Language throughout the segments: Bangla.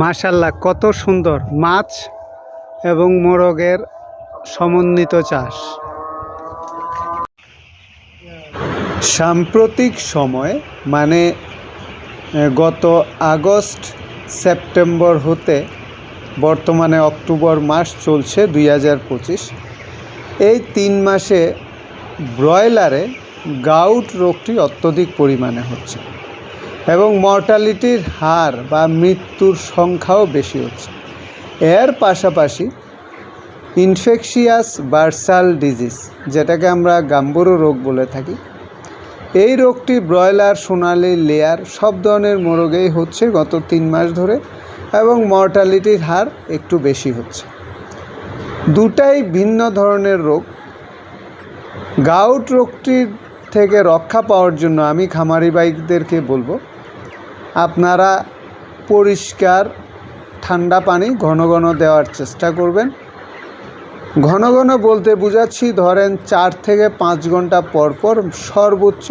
মাশাল্লাহ, কত সুন্দর। মাছ এবং মোরগের সমন্বিত চাষ। সাম্প্রতিক সময় মানে গত আগস্ট, সেপ্টেম্বর হতে বর্তমানে অক্টোবর মাস চলছে দুই হাজার পঁচিশ। এই তিন মাসে ব্রয়লারে গাউট রোগটি অত্যধিক পরিমাণে হচ্ছে। এবং মর্টালিটির হার বা মৃত্যুর সংখ্যাও বেশি হচ্ছে। এর পাশাপাশি ইনফেকশিয়াস বার্সাল ডিজিজ, যেটাকে আমরা গাম্বুরো রোগ বলে থাকি, এই রোগটি ব্রয়লার, সোনালি, লেয়ার সব ধরনের মোরগেই হচ্ছে গত তিন মাস ধরে এবং মর্টালিটির হার একটু বেশি হচ্ছে। দুটাই ভিন্ন ধরনের রোগ। গাউট রোগটির থেকে রক্ষা পাওয়ার জন্য আমি খামারি বাইকদেরকে বলব আপনারা পরিষ্কার ঠান্ডা পানি ঘন ঘন দেওয়ার চেষ্টা করবেন। ঘন ঘন বলতে বুঝাচ্ছি, ধরেন চার থেকে পাঁচ ঘণ্টা পর পর, সর্বোচ্চ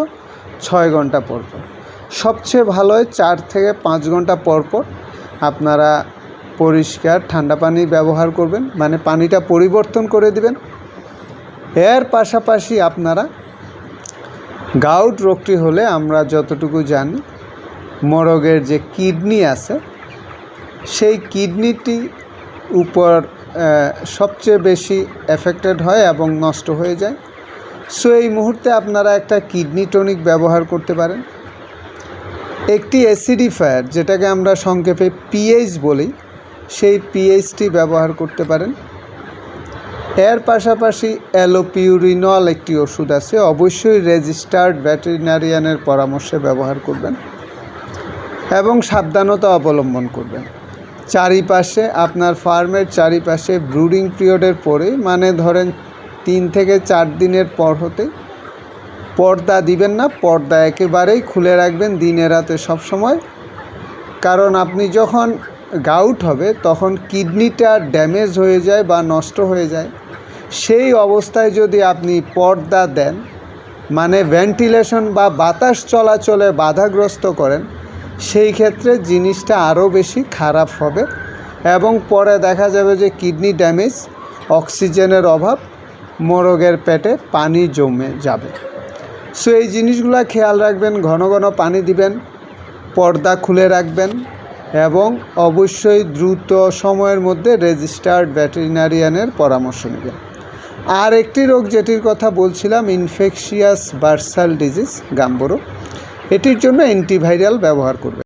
ছয় ঘণ্টা পর পর। সবচেয়ে ভালো হয় চার থেকে পাঁচ ঘণ্টা পর পর আপনারা পরিষ্কার ঠান্ডা পানি ব্যবহার করবেন মানে পানিটা পরিবর্তন করে দিবেন। এর পাশাপাশি আপনারা গাউট রোগটি হলে আমরা যতটুকু জানি মোরগের যে কিডনি আছে, সেই কিডনিটি উপর সবচেয়ে বেশি এফেক্টেড হয় এবং নষ্ট হয়ে যায়। সো এই মুহূর্তে আপনারা একটা কিডনি টনিক ব্যবহার করতে পারেন। একটি অ্যাসিডিফায়ার যেটাকে আমরা সংক্ষেপে পিএইচ বলি, সেই পিএইচটি ব্যবহার করতে পারেন। এর পাশাপাশি অ্যালোপিউরিনল একটি ওষুধ আছে, অবশ্যই রেজিস্টার্ড ভেটেরিনারিয়ানের পরামর্শে ব্যবহার করবেন। এবং সাবধানতা অবলম্বন করবেন। চারিপাশে আপনার ফার্মের চারিপাশে ব্রুডিং পিরিয়ডের পরে মানে ধরেন তিন থেকে চার দিনের পর হতে, পর্দা দিবেন না, পর্দা একেবারেই খুলে রাখবেন দিনে রাতে সবসময়। কারণ আপনি যখন গাউট হবে, তখন কিডনিটা ড্যামেজ হয়ে যায় বা নষ্ট হয়ে যায়। সেই অবস্থায় যদি আপনি পর্দা দেন মানে ভেন্টিলেশন বা বাতাস চলাচলে বাধাগ্রস্ত করেন সেই ক্ষেত্রে জিনিসটা আরও বেশি খারাপ হবে এবং পরে দেখা যাবে যে কিডনি ড্যামেজ, অক্সিজেনের অভাব, মোরগের পেটে পানি জমে যাবে। সো এই জিনিসগুলো খেয়াল রাখবেন, ঘন ঘন পানি দিবেন, পর্দা খুলে রাখবেন এবং অবশ্যই দ্রুত সময়ের মধ্যে রেজিস্টার্ড ভেটেরিনারিয়ানের পরামর্শ নেবেন। আর একটি রোগ যেটির কথা বলছিলাম ইনফেকশিয়াস বার্সাল ডিজিজ, গাম্বরো। এটির জন্য অ্যান্টিভাইরাল ব্যবহার করবেন